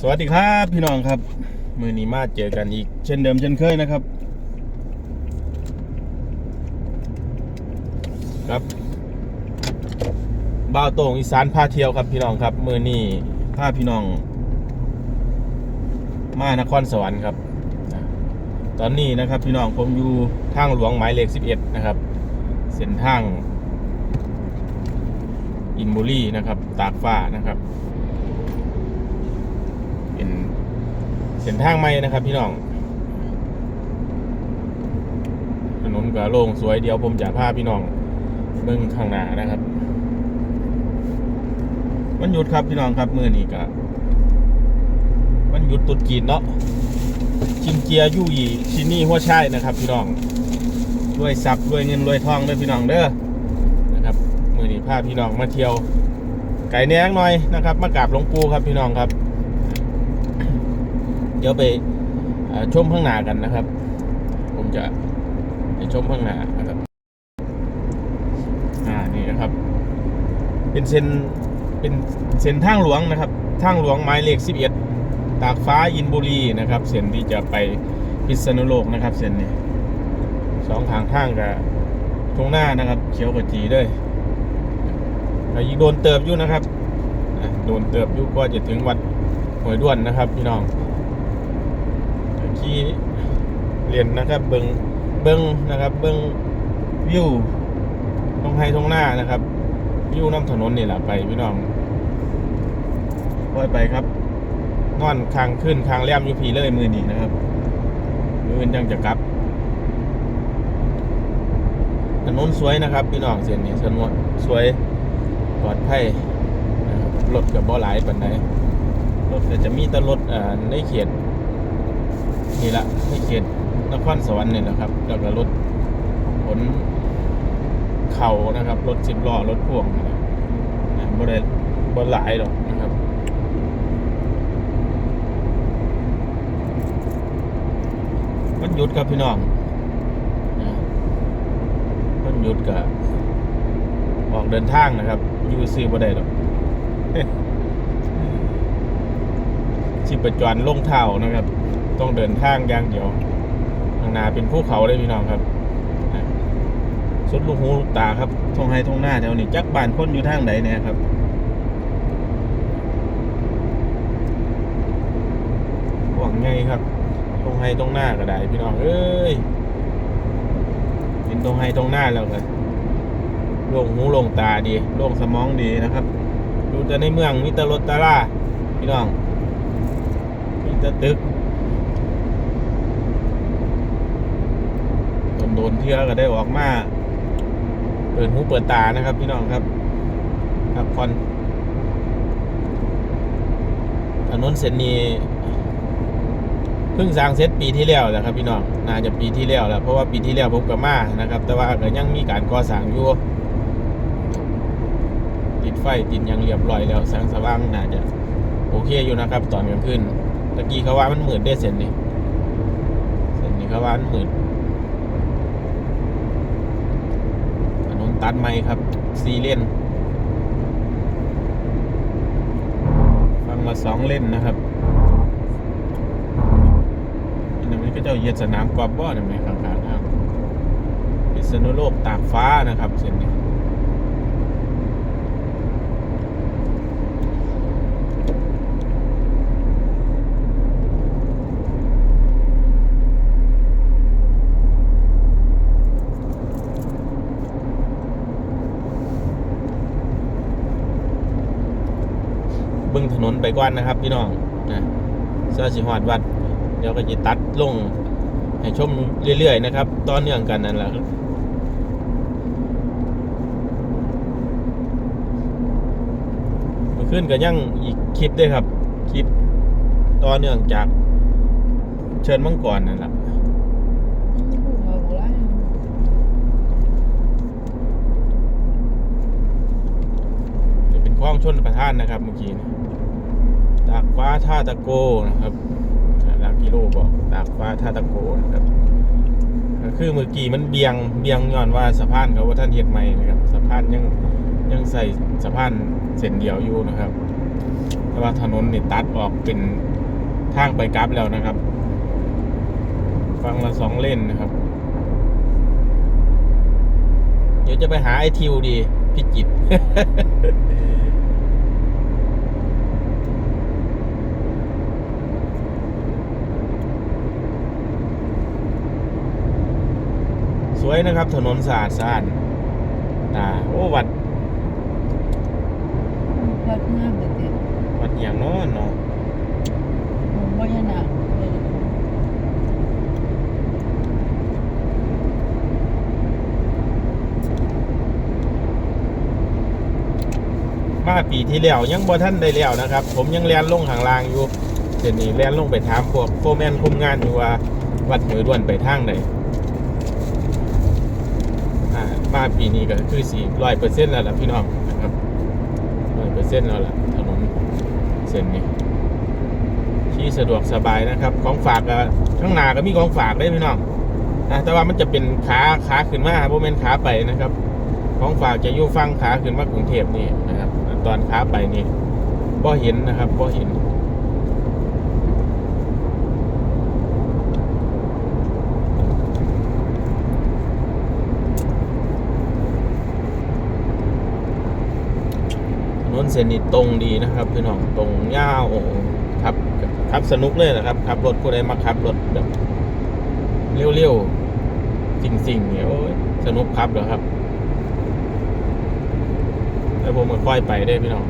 สวัสดีครับพี่น้องครับ มือนี้มาเจอกันอีก เช่นเดิมเช่นเคยนะครับ ครับบ่าวโต่งอีสานพาเที่ยวครับพี่น้องครับ มือนี้พาพี่น้อง มานครสวรรค์ครับ ตอนนี้นะครับพี่น้องผมอยู่ทางหลวงหมายเลข11 นะครับ เส้นทางอินบุรีนะครับ ตากฟ้านะครับ เป็นเส้นทางใหม่นะครับ พี่น้องถนนก็โล่งสวยเดียวผมจะพาพี่น้องเบิ่งข้างหน้านะครับวันหยุดครับพี่น้องครับมือนี้ก็วันหยุดตรุษจีนเนาะชิมเจียยู่ยีชินี่หัวช่ายนะครับ พี่น้องรวยทรัพย์รวยเงินรวยทองเด้อพี่น้องเด้อนะครับมือนี้พาพี่น้องมาเที่ยวไก่แนงหน่อยนะครับ มากราบหลวงปู่ครับพี่น้องครับ เดี๋ยวไปเอ่อชมข้างหน้ากันนะครับ ผมจะไปชมข้างหน้านะครับอ่านี่นะครับ เป็นเส้นเป็นเส้นทางหลวงนะครับ ทางหลวงหมายเลข11ตากฟ้าอินบุรีนะครับ เส้นที่จะไปพิษณุโลกนะครับ เส้นนี้สองทางทางกับตรงหน้านะครับ เขียวกับจีด้วยแต่อีโดนเติบอยู่นะครับโดนเติบอยู่ก็จะถึงวัดหวยด้วนนะครับ พี่น้อง ขี่เรียนนะครับ เบิงเบิงนะครับ เบิงวิวตรงไฮตรงหน้านะครับวิวน้ำถนนนี่แหละไปพี่น้องค่อยไปครับ นอนคางขึ้นคางแรมยูพีเลยมือนี่นะครับมือนจังจะกลับถนนสวยนะครับ พี่น้องเส้นนี้ถนนสวยปลอดภัยรถกับบ่หลายปันใดรถจะมีแต่รถอ่าในเขต นี่ละที่เขตนครสวรรค์เนี่ยนะครับแล้วก็รถขนเข่านะครับ รถสิบล้อรถพ่วงนะครับนะบ่ได้บ่หลายหรอกนะครับมันหยุดครับพี่น้องนะมันหยุดกับออกเดินทางนะครับยูซื้อบ่ได้หรอกชิบประจรลงเท้านะครับ ต้องเดินทางอย่างเดียวข้างหน้าเป็นภูเขาเลยพี่น้องครับสุดลูกหูลูกตาครับทงไฮทงหน้าแถวนี้จักบานคนอยู่ทางไหนเนี่ยครับหวังไงครับตรงไฮตรงหน้าก็ได้พี่น้องเอ้ยเห็นตรงไฮตรงหน้าแล้วก็โล่งหูโล่งตาดีโล่งสมองดีนะครับ ดูแต่ในเมืองมิตรรถตาล่าพี่น้องมีแต่ตึก โด นโดนเที่ยวก็ได้ออกมา เปิดหูเปิดตานะครับ พี่น้องครับครับคอนถนนเส้นนี้เพิ่งสร้างเสร็จปีที่แล้วแหละครับ พี่น้องน่าจะปีที่แล้วแหละเพราะว่าปีที่แล้วผมก็มานะครับ แต่ว่าก็ยังมีการก่อสร้างอยู่ติดไฟติดยังเรียบร้อยแล้วแสงสว่างน่าจะโอเคอยู่นะครับ ตอนกลางคืนตะกี้เขาว่ามันมืดได้เส้นนี้เส้นนี้เขาว่ามันมืด ถนน ตัดใหม่ครับสี่เลนฟังมาสองเลนนะครับอันนี้ก็เจ้าเหยียดสนามกอล์ฟบ่อนี่ไหมข้างๆทางพิษณุโลกตากฟ้านะครับเส้นนี้เบึงถนน ไปก่อนนะครับพี่น้องนะเสื้อสีหอดวัด เดี๋ยวก็จะตัดลงให้ชมเรื่อย ๆ นะครับต่อเนื่องกันนั่นแหละครับเมื่อคืนก็ยังอีกคลิปด้วยครับ คลิปต่อเนื่องจากเชิญมังกรนั่นแหละจะเป็นคล้องชนประทานนะครับเมื่อกี้ากฟ้าท่าตะโกนะครับหลักกิโลบอกตากฟ้าท่าตะโกนะครับก็คือเมื่อกี้มันเบียงเบียงย้อนว่าสะพานเขาว่าท่านเทียบใหม่นะครับสะพานยังยังใส่สะพานเส้นเดียวอยู่นะครับ แต่ว่าถนนนี่ตัดออกเป็นทางไปกลับแล้วนะครับ ฟังละสองเล่นนะครับ เดี๋ยวจะไปหาไอทิวดีพิจิต วยนะครับ ถนนสะอาดสะอาดตาโอ้วัดวัดงามแต่เด็กวัดอหย่างเน้อนเนาะผมบ่ยานาเลยมาปีที่แล้วยังบ่ท่านได้แล้วนะครับ ผมยังเรียนลงข้างล่างอยู่เดี๋ยวนี้เรียนลงไปถามพวกโฟร์แมนคุมงานอยู่ว่าวัดหมือด้วนไปทางไหนอ่า มาปีนี้ก็คือสี่ร้อยเปอร์เซ็นต์แล้วล่ะพี่น้องนะครับร้อยเปอร์เซ็นต์แล้วล่ะถนนเส้นนี้ขี่สะดวกสบายนะครับ ของฝากก็ข้างหน้าก็มีของฝากได้พี่น้องนะแต่ว่ามันจะเป็นขาขาขึ้นมาโมเมนขาไปนะครับ ของฝากจะยู่ฟังขาขึ้นมากรุงเทพนี่นะครับ ตอนขาไปนี่บ่เห็นนะครับบ่เห็น นนเส้นนี้ตรงดีนะครับพี่น้องตรงยาวครับขับสนุกเลยนะครับขับรถผู้ใดมาขับรถแบบเร็วๆจริงๆเนี่ยโอ้ยสนุกครับเหรอครับแล้วผมก็ค่อยไปได้พี่น้อง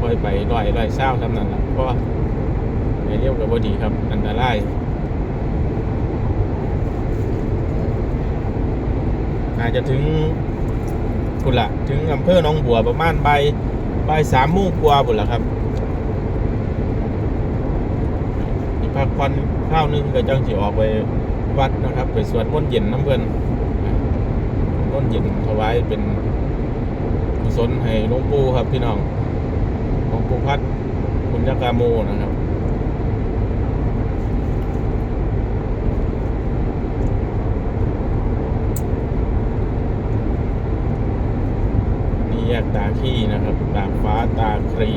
ค่อยไปลอยลอยเศร้าทำนั่นแหละเพราะว่าไปเรียวกับบดีครับ อันตรายอาจจะถึงคุณละถึงอำเภอหนองบัวประมาณใบ บายสามโมงกว่าหมดแล้วครับมีพักควันข้าวหนึงก็จังสิออกไปวัดนะครับ ไปสวดมนต์เย็นน้ำเพื่อนมนต์เย็นถวายเป็นกุศลให้หลวงปู่ครับพี่น้องหลวงปู่พัดคุณยากาโมนะครับ นี่แยกตาขี้นะครับตากฟ้าตาครี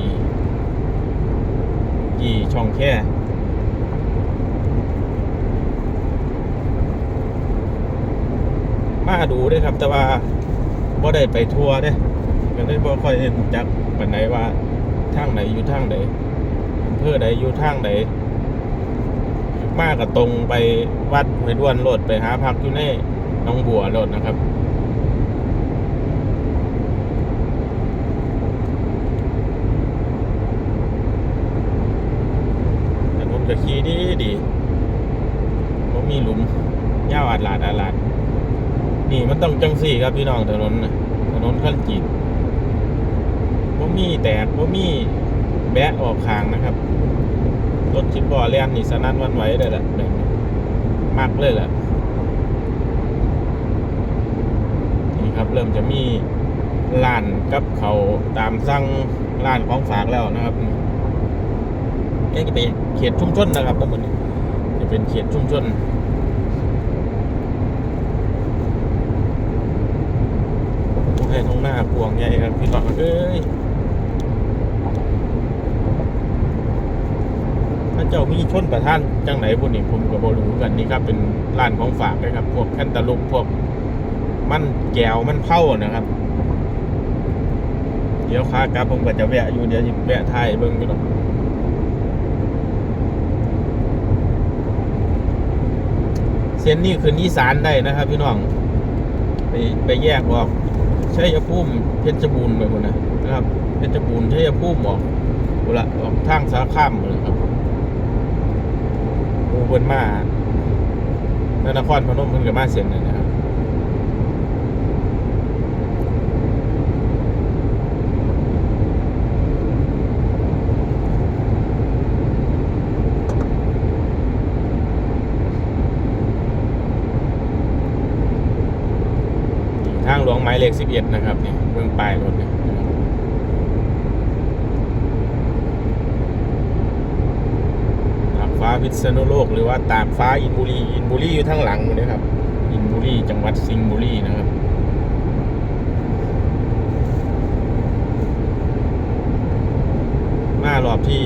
กี่ช่องแค่มาดูด้วยครับ แต่ว่าบ่ได้ไปทัวร์เด้ก็เลยบ่ค่อยได้รู้จักปานใดว่าทางไหนอยู่ทางใดอำเภอใดอยู่ทางใดมาก็ตรงไปวัดห้วยด้วนโลดไปหาพักอยู่ในหนองบัวโลดนะครับ แต่ผม ก็ขี่ดีดีผมมีหลุมยาวอาดลาดอาดลาดนี่มันต้องจังสี่ครับพี่น้องถนนนะถนนขั้นจีดว่ามีแตกว่ามีแบะออกข้างนะครับรถชิดบ่อเลียนนี่สนั่นวันไหวเลยแหละมากเลยแหละนี่ครับ เริ่มจะมีร้านกับเขาตามสั่งร้านของฝากแล้วนะครับ นี่จะเป็นเขตชุมชนนะครับทั้งหมดนี้จะเป็นเขตชุมชนให้ท้องหน้าพวงใหญ่ครับพี่น้องเอ้ยถ้าเจ้ามีชนประท่านจังไหนพวกนี้ผมก็บรู้กันนี่ครับเป็นร้านของฝากนะครับ พวกแคนตาลูปพวกมันแก้วมันเผานะครับเดี๋ยวค้ากลับผมก็จะแวะอยู่เดี๋ยวจะแวะไทายเบิ้งพี่น้อง ส้นนี้คืออีสานได้นะครับ พี่น้อง ไปไปแยกออกชัยภูมิเพชรบูรณ์ไปหมดนะนะครับเพชรบูรณ์ชัยภูมิออกอุละออกทางสารข้ามหมดเลยครับอูเบิร์มา นครพนมเพิ่นก็มาเสียงเลยนะครับ ทาง หมายเลข11นะครับนี่เบื้องปลายรถเนี่ยตากฟ้าพิษณุโลกหรือว่าตากฟ้าอินบุรีอินบุรีอยู่ทางหลังหมดเลยครับ อินบุรีจังหวัดสิงห์บุรีนะครับมาารอบที่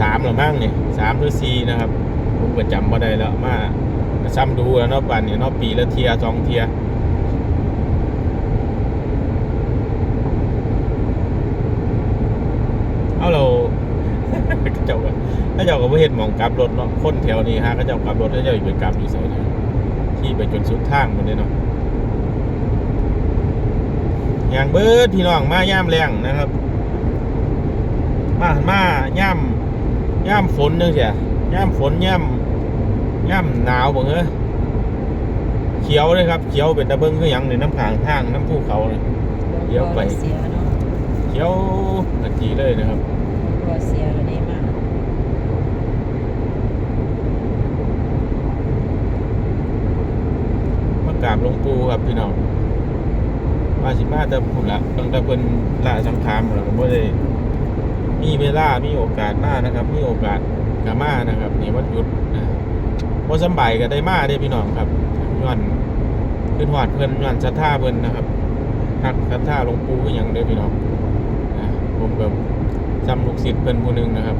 สามหรือมั้งเนี่ยสามหรือสี่นะครับผมก็จำมาได้แล้วมาซ้ำดูแล้วเนาะป่านเนี่ยเนาะปีละเทียสองเทียเอาเรา ก็เจ้าก็ ถ้าเจ้าก็ไม่เห็นหมองกลับรถเนาะคนแถวนี้ฮะก็เจ้ากลับรถถ้าเจ้าอยู่ไปกลับอยู่ใส่เนี่ยที่ไปจนสุดทางหมันเลยเนาะอย่างเบิดพี่น้องมาย่ามแรงนะครับ มามาย่ามย่ามฝนนึงเสียย่ามฝนย่ามย่ามหนาวบ่เฮ้อเขียวเลยครับเขียวเป็นตะเบิงคือหยังในน้ำขางทางน้ำภูเขาเลยเดี๋ยวไปเสียเนาะเขียวกระจีเลยนะครับตัวเสียก็ได้มาก มา กราบหลวงปู่ครับพี่น้องมาสิมาแต่พุ่นละตั้งแต่เพิ่นละสังขารหมดแล้วก็บ่ได้มีเวลา มีโอกาสมานะครับ มีโอกาสก็มานะครับนี่วันหยุดนะบ่สบายก็ได้มาเด้พี่น้องครับย้อนขึ้นฮอดเพิ่นย้อนศรัทธาเพิ่นนะครับฮักศรัทธาหลวงปู่คือหยังเด้พี่น้องนะผมก็จำลูกศิษย์เพิ่นผู้หนึงนะครับ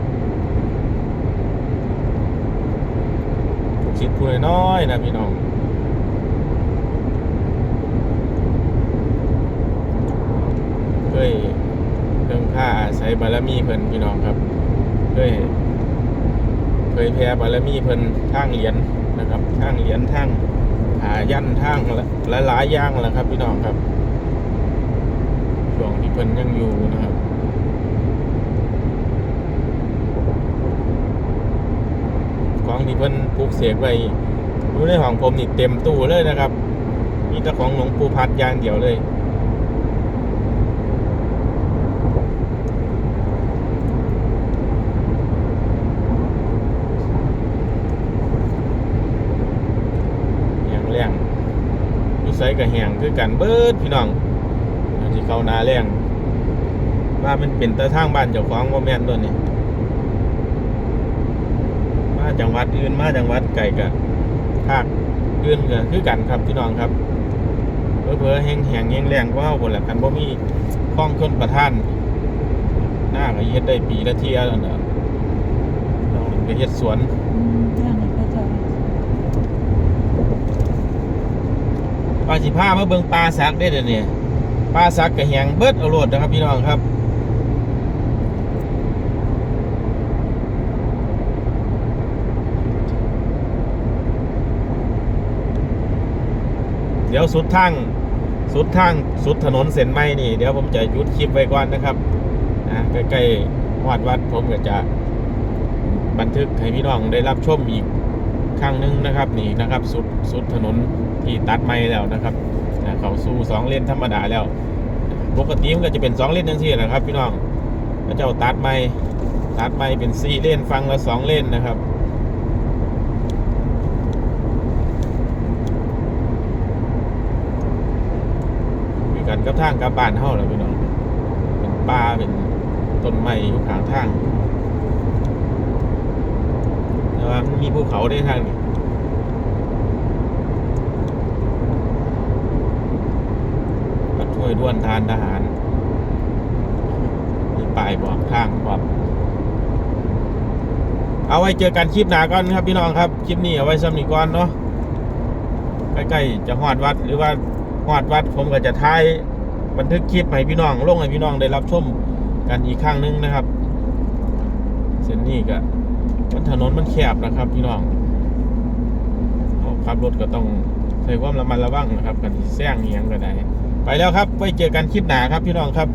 ลูกศิษย์ผู้น้อยนะพี่น้อง เคยเพิ่งผ้าอาศัยบารมีเพิ่นพี่น้องครับเคยเคยแพ้บารมีเพิ่นทางเหรียญนะครับทางเหรียญทางหายันทางละหลายอย่างแหละครับ พี่น้องครับช่วงที่เพิ่นยังอยู่นะครับของที่เพิ่นปลูกเสกไว้อยู่ในห้องผมนี่เต็มตู้เลยนะครับ มีแต่ของหลวงปู่พัดอย่างเดียวเลย แหงแรง นิสัยกับแหงคือกันเบิดพี่น้องที่เขานาแรงว่ามันเป็นตะทางบ้านเจ้าของว่าแม่นตัวนี้มาจังหวัดอื่นมาจังหวัดไก่กับภาคอื่นก็คือกันครับพี่น้องครับเพอเพอแห้งแหงแหงแรงก็เฮาบนแหละกันบ่มีคล้องชนประทานหน้าก็เฮ็ดได้ปีละเที่ยแล้วนะเราก็เฮ็ดสวนนี่ก็จะ ปลาสิผ้ามาเบิ่งปลาซักได้เดี๋ยวนี้ปลาซักกับแหงเบิดเอาโลดนะครับพี่น้องครับเดี๋ยวสุดทางสุดทางสุดถนนเส้นไม้นี่ เดี๋ยวผมจะยุดคลิปไว้ก่อนนะครับนะใกล้ๆวัดวัดผมก็จะบันทึกให้พี่น้องได้รับชมอีกครั้งหนึงนะครับนี่นะครับ สุดสุดถนน ที่ตัดไม้แล้วนะครับเข้าสู่สองเลนธรรมดาแล้ว ปกติมันก็จะเป็นสองเลนทั้งสี่นะครับ พี่น้องพระเจ้าตัดไม้ตัดไม้เป็นสี่เลนฟังละสองเลนนะครับมีกันกับทางกับบ้านเฮาแหล้วพี่น้องเป็นป่าเป็นต้นไม้อยู่ข้างทางแต่ว่ามันมีภูเขาได้ทางนี้ วยด้วนทานทหารมีป้ายบอกทางบอกเอาไว้เจอกันคลิปหน้าก่อนครับพี่น้องครับคลิปนี้เอาไว้สำนีก่อนเนาะใกล้ๆจะหอดวัดหรือว่าหอดวัดผมก็จะท้ายบันทึกคลิปให้พี่น้องลงให้พี่น้องได้รับชมกันอีกครั้งหนึงนะครับ เส้นนี้ก็มันถนนมันแคบนะครับ พี่น้องขับรถก็ต้องใช้ความระมัดระวังนะครับกันแซงเอียงก็ได้ ไปแล้วครับไว้เจอกันคลิปหนาครับพี่น้องครับ